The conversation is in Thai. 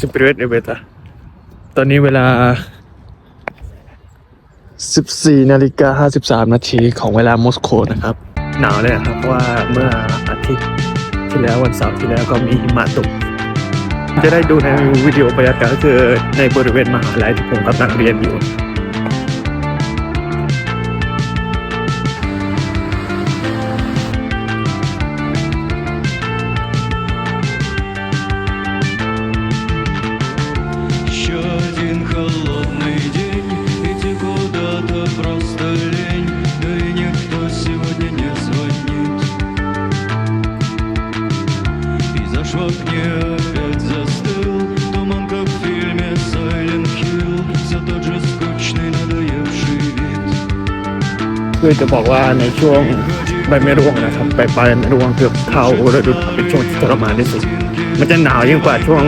สิบเรตเอเวตาตอนนี้เวลา14นาฬิกา53นาทีของเวลา มอสโกนะครับ หนาวเลยครับว่าเมื่ออาทิตย์ที่แล้ววันเสาร์ที่แล้วก็มีหิมะตก จะได้ดูในวิดีโอบรรยากาศก็คือในบริเวณมหาลัยที่ผมกำลังเรียนอยู่ просто лень Да и никто сегодня не звонит Пейзаж в окне опять застыл Туман, как в фильме Silent Hill Все тот же скучный, надоевший вид คือจะบอกว่าในช่วงใบไม้ร่วงนะครับใบปลายไม้ร่วงเกือบเข้าฤดูเป็นช่วงที่ทรมานที่สุด มันจะหนาวยิ่งกว่าช่วง